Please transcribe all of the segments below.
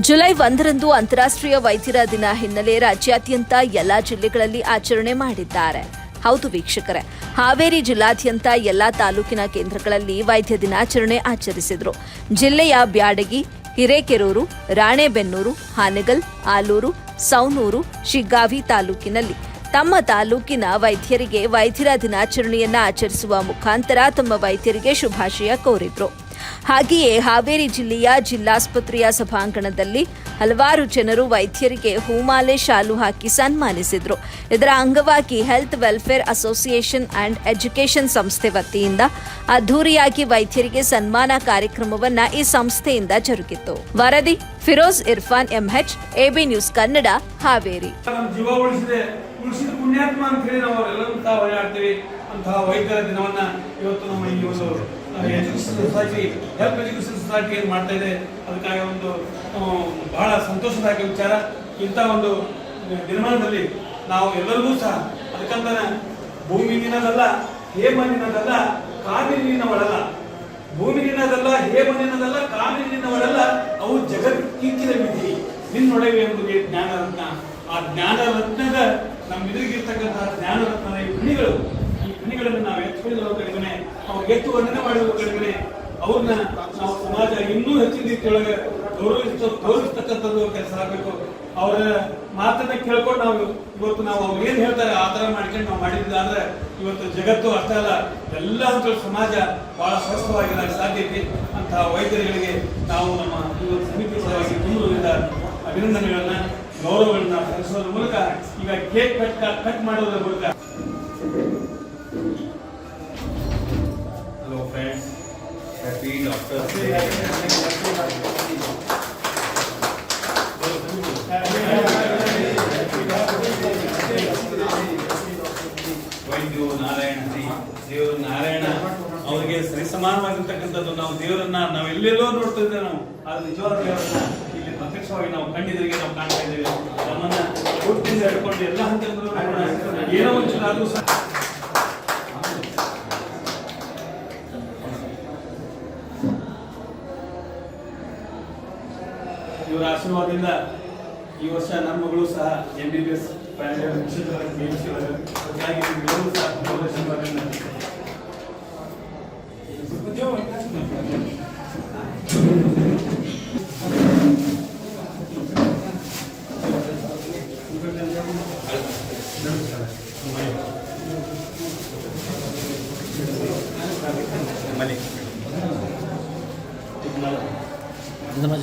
July ಒಂದರಂದು ಅಂತಾರಾಷ್ಟ್ರೀಯ ವೈದ್ಯರ ದಿನ ಹಿನ್ನೆಲೆ ರಾಜ್ಯಾದ್ಯಂತ ಎಲ್ಲಾ ಜಿಲ್ಲೆಗಳಲ್ಲಿ ಆಚರಣೆ ಮಾಡಿದ್ದಾರೆ. ಹೌದು ವೀಕ್ಷಕರೇ, ಹಾವೇರಿ ಜಿಲ್ಲಾದ್ಯಂತ ಎಲ್ಲಾ ತಾಲೂಕಿನ ಕೇಂದ್ರಗಳಲ್ಲಿ ವೈದ್ಯ ದಿನಾಚರಣೆ ಆಚರಿಸಿದ್ರು. ಜಿಲ್ಲೆಯ ಬ್ಯಾಡಗಿ, ಹಿರೇಕೆರೂರು, ರಾಣೆಬೆನ್ನೂರು, ಹಾನಗಲ್, ಆಲೂರು, ಸೌನೂರು, ಶಿಗ್ಗಾವಿ ತಾಲೂಕಿನಲ್ಲಿ ತಮ್ಮ ತಾಲೂಕಿನ ವೈದ್ಯರಿಗೆ ವೈದ್ಯರ ದಿನಾಚರಣೆಯನ್ನ ಆಚರಿಸುವ ಮುಖಾಂತರ ತಮ್ಮ ವೈದ್ಯರಿಗೆ ಶುಭಾಶಯ ಕೋರಿದ್ರು. ಹಾಗೆಯೇ ಹಾವೇರಿ ಜಿಲ್ಲೆಯ ಜಿಲ್ಲಾಸ್ಪತ್ರೆಯ ಸಭಾಂಗಣದಲ್ಲಿ ಹಲವಾರು ಜನರು ವೈದ್ಯರಿಗೆ ಹೂಮಾಲೆ ಶಾಲು ಹಾಕಿ ಸನ್ಮಾನಿಸಿದರು. ಇದರ ಅಂಗವಾಗಿ health welfare association and education ಸಂಸ್ಥೆ ವತಿಯಿಂದ ಅದ್ದೂರಿಯಾಗಿ ವೈದ್ಯರಿಗೆ ಸನ್ಮಾನ ಕಾರ್ಯಕ್ರಮವನ್ನ ಈ ಸಂಸ್ಥೆಯಿಂದ ಜರುಗಿತು. ವರದಿ Firoz Irfan MH, AB news Kannada, Haveri. ಪುಣ್ಯಾತ್ಮ ಅಂತ ಹೇಳಿ ನಾವು ಎಲ್ಲರೂ ತಾವು ಅಂತಹ ವೈದ್ಯರ ದಿನವನ್ನ ಇವತ್ತು ನಮ್ಮ ಈ ಒಂದು ಸೊಸೈಟಿ ಹೆಲ್ತ್ ಎಜುಕೇಶನ್ ಸೊಸೈಟಿ ಏನು ಮಾಡ್ತಾ ಇದೆ ಅದಕ್ಕಾಗಿ ಒಂದು ಬಹಳ ಸಂತೋಷದಾಯಕ ವಿಚಾರ ಇಂಥ ಒಂದು ದಿನಮಾನದಲ್ಲಿ ನಾವು ಎಲ್ಲರಿಗೂ ಸಹ ಅದಕ್ಕಂತಾನೆ ಭೂಮಿ ನಿನ್ನದಲ್ಲ ಹೇಮ ನಿನ್ನದಲ್ಲ ಕಾವೇರಿ ನಿನ್ನವಳಲ್ಲ ಭೂಮಿ ನಿನ್ನದಲ್ಲ ಹೇಮ ನಿನ್ನದಲ್ಲ ಕಾವೇರಿ ನಿನ್ನವಳಲ್ಲ ಅವು ಜಗತ್ತಿಕ್ಕಿದ ವಿಧಿ ನಿನ್ನೊಳಗೆ ಎಂಬುದೇ ಜ್ಞಾನ ರತ್ನ ಆ ಜ್ಞಾನ ರತ್ನದ ನಮ್ಮ ಎದುರಿಗಿರ್ತಕ್ಕಂತಹ ಜ್ಞಾನ ರತ್ನದ ಈ ಗಣಿಗಳನ್ನು ನಾವು ಎತ್ತಿಕೊಳ್ಳುವ ಕಡಿಮೆ ಅವ್ರಿಗೆ ಹೆಚ್ಚು ವರ್ಣನೆ ಮಾಡುವ ಕಡಿಮೆ ಅವ್ರನ್ನ ನಾವು ಸಮಾಜ ಇನ್ನೂ ಹೆಚ್ಚಿನ ರೀತಿಯೊಳಗೆ ಗೌರವಿಸ ಗೌರವಿಸ್ತಕ್ಕಂಥದ್ದು ಕೆಲಸ ಆಗಬೇಕು. ಅವರ ಮಾತನ್ನ ಕೇಳ್ಕೊಂಡು ನಾವು ಇವತ್ತು ನಾವು ಅವ್ರು ಏನ್ ಹೇಳ್ತಾರೆ ಆ ತರ ಮಾಡ್ಕೊಂಡು ನಾವು ಮಾಡಿದ್ದ ಅಂದ್ರೆ ಇವತ್ತು ಜಗತ್ತು ಅಷ್ಟೇ ಅಲ್ಲ. ಎಲ್ಲ ಹಂತಗಳ ಸಮಾಜ ಬಹಳ ಸ್ವಸ್ಥವಾಗಿರಕ್ಕೆ ಸಾಧ್ಯ ಐತಿ. ಅಂತಹ ವೈದ್ಯರುಗಳಿಗೆ ನಾವು ನಮ್ಮ ಇವತ್ತು ಸಮಿತಿ ಸಲುವಾಗಿ ತುಂಬುವುದರಿಂದ ಅಭಿನಂದನೆಗಳನ್ನ, ಗೌರವಗಳನ್ನ ಸಲ್ಲಿಸೋದ್ರ ಮೂಲಕ ಈಗ ಕೇಕ್ ಕಟ್ ಕಟ್ ಮಾಡೋದ್ರ ಮೂಲಕ happy ಡಾಕ್ಟರ್ಸ್ ಡೇ ವೈದ್ಯು ನಾರಾಯಣ ಶ್ರೀ, ದೇವರು ನಾರಾಯಣ, ಅವರಿಗೆ ಸರಿ ಸಮಾನವಾಗಿರ್ತಕ್ಕಂಥದ್ದು ನಾವು ದೇವರನ್ನ ನಾವು ಎಲ್ಲೆಲ್ಲೋ ನೋಡ್ತಾ ಇದ್ದೇವೆ ನಾವು. ಆದ್ರೆ ನಿಜವಾದ ದೇವರನ್ನ ಇಲ್ಲಿ ಪ್ರತ್ಯಕ್ಷವಾಗಿ ನಾವು ಕಣ್ಣಿದ್ರಿಗೆ ನಾವು ಕಾಣ್ತಾ ಇದ್ದೇವೆ. ನಮ್ಮನ್ನ ಹುಟ್ಟಿಂದ ಹಿಡ್ಕೊಂಡು ಎಲ್ಲ ಹಂತದಲ್ಲೂ ಏನೋ ಒಂಚೂರು ಆದ್ರೂ ಅವರ ಆಶೀರ್ವಾದದಿಂದ ಈ ವರ್ಷ ನಮ್ಮ ಮಗಳು ಸಹ ಎಂ ಬಿ ಬಿ ಎಸ್ ಮನೆ ಸಮಾಜ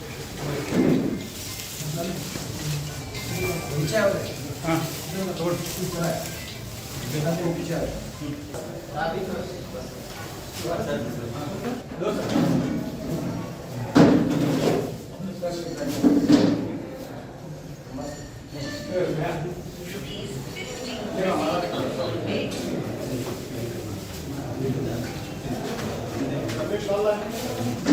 Tá Inshallah.